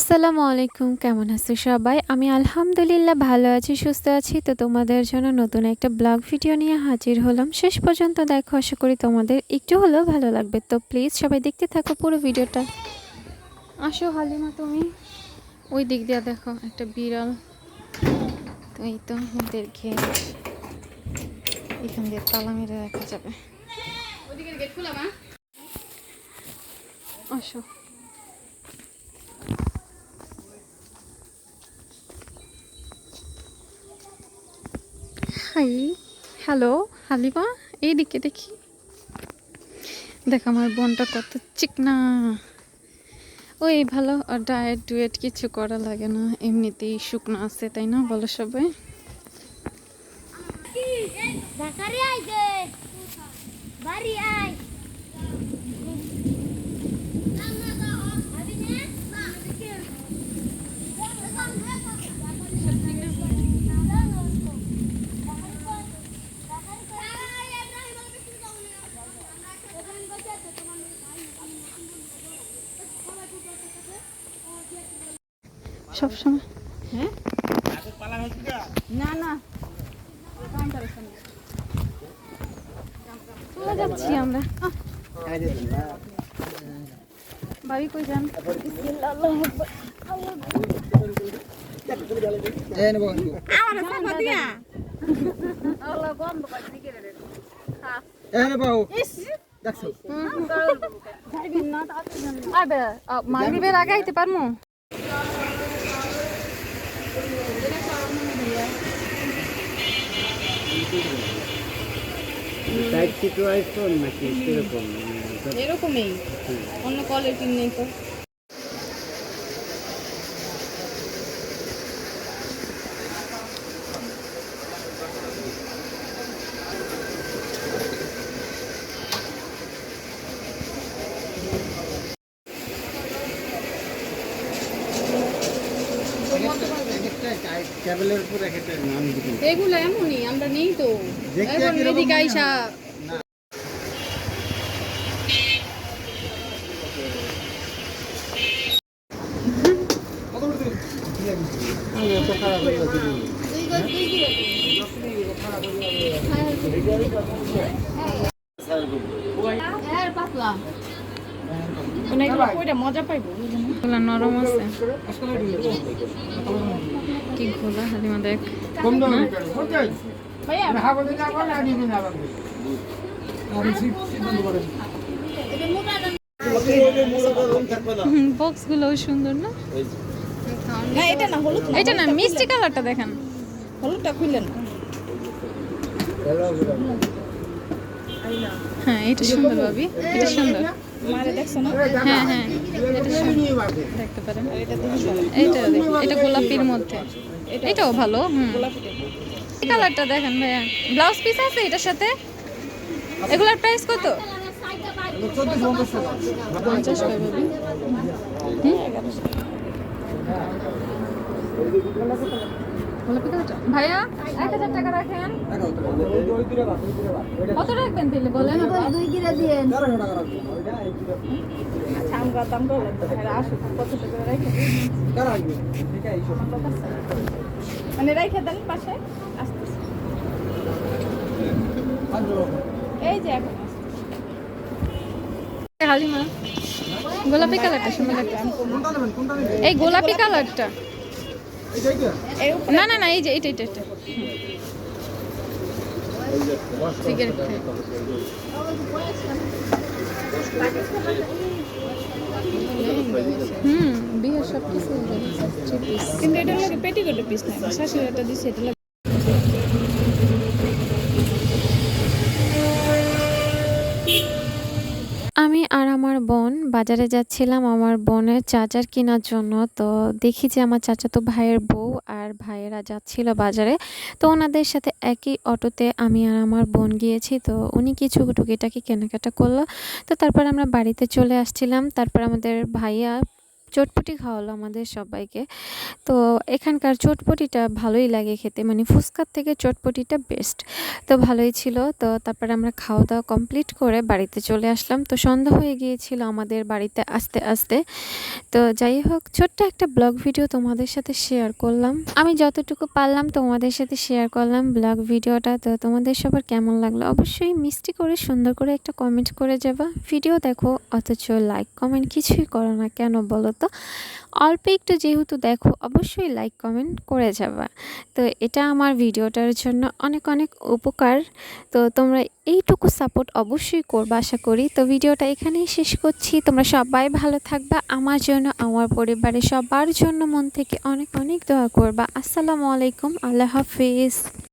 আসসালামু আলাইকুম কেমন আছো সবাই? আমি আলহামদুলিল্লাহ ভালো আছি সুস্থ আছি। তো তোমাদের জন্য নতুন একটা ব্লগ ভিডিও নিয়ে হাজির হলাম। শেষ পর্যন্ত দেখো আশা করি তোমাদের একটু হলেও ভালো লাগবে। তো প্লিজ সবাই দেখতে থাকো পুরো ভিডিওটা। আসো হালিমা তুমি? ওই দিক দিয়ে দেখো একটা বিড়াল। তো এই তো ওদের এখান দিয়ে তালা মেরে রাখা যাবে। আসো। হাই হ্যালো হালিমা এইদিকে দেখি। দেখ আমার বোনটা কত চিকনা। ওই ভালো আর ডায়েট ডুয়েট কিছু করা লাগে না এমনিতেই শুকনো আছে তাই না বলো সবাই? ঢাকারে আই সবসময়। না না। চলে যাচ্ছি আমরা। বাড়ি কই যান? মাগরিবের আগে আইতে পারমু? টাইপ সিটু আইফোন নাকি কীরকম এরকমই। অন্য কোয়ালিটি নেই তো। কেবলের উপর একটা নাম দিবেন এগুলো এমনই আমরা নেই তো। এখন আইসা হয়ে মানে এগুলো কইটা মজা পাইবো নরম আছে। কি ঘোলা হালিমা দেখ। বক্স গুলোও সুন্দর না? না এটা না হলুদ না। এটা না মিষ্টি কালারটা দেখেন। হলুদটা খুললেন হ্যাঁ এটা সুন্দর ভাবি। এটা সুন্দর। মারে দেখছ না? হ্যাঁ হ্যাঁ। এটা দেখতে পারেন এইটা এটা গোলাপির মধ্যে। এটাও ভালো হুম। কালারটা দেখেন ভাইয়া। ব্লাউজ পিস আছে এটার সাথে? এগুলার প্রাইস কত? পঞ্চাশ কালারটা ভাইয়া এক হাজার টাকা রাখেন। কত রাখবেন তাহলে বলেন? দুই আচ্ছা আমরা দাম করে লাগবে কত টাকা রেখে মানে রেখে দেন পাশে আস্তে আস্তে। এই যে এখন হালিমা গোলাপি কালারটা সুন্দর লাগছে এই গোলাপি কালারটা। না না না এই যে এটা এটা সিগারেট হুম বিয়ের সব কিছু কিন্তু এটা লাগে পেটিকোটের পিস না? শাশুড়ি এটা দিছে এটা বোন, বাজারে যাচ্ছিলাম আমার বোনের চাচার কেনার জন্য। তো দেখি যে আমার চাচা তো ভাইয়ের বউ আর ভাইয়েরা যাচ্ছিল বাজারে। তো ওনাদের সাথে একই অটোতে আমি আর আমার বোন গিয়েছি। তো উনি কিছু টুকিটাকি কেনাকাটা করল। তো তারপর আমরা বাড়িতে চলে আসছিলাম। তারপর আমাদের ভাইয়া চটপটি খাওয়ালো আমাদের সবাইকে। তো এখানকার চটপটিটা ভালোই লাগে খেতে মানে ফুচকার থেকে চটপটিটা বেস্ট তো ভালোই ছিল। তো তারপরে আমরা খাওয়া দাওয়া কমপ্লিট করে বাড়িতে চলে আসলাম। তো সন্ধ্যা হয়ে গিয়েছিল আমাদের বাড়িতে আস্তে আস্তে। তো যাই হোক, ছোট্ট একটা ব্লগ ভিডিও তোমাদের সাথে শেয়ার করলাম। আমি যতটুকু পারলাম তোমাদের সাথে শেয়ার করলাম ব্লগ ভিডিওটা। তো তোমাদের সবার কেমন লাগল? অবশ্যই মিষ্টি করে, সুন্দর করে একটা কমেন্ট করে যাবা। ভিডিও দেখো, অথচ লাইক কমেন্ট কিছুই করো না। কেন বলো তো অল্প একটু যেহেতু দেখো, অবশ্যই লাইক কমেন্ট করে যাবা। তো এটা আমার ভিডিওটার জন্য অনেক অনেক উপকার। তো তোমরা এইটুকু সাপোর্ট অবশ্যই করবা, আশা করি। তো ভিডিওটা এখানেই শেষ করছি। তোমরা সবাই ভালো থাকবা। আমার জন্য, আমার পরিবারের সবার জন্য মন থেকে অনেক অনেক দোয়া করবা। আসসালামু আলাইকুম। আল্লাহ হাফিজ।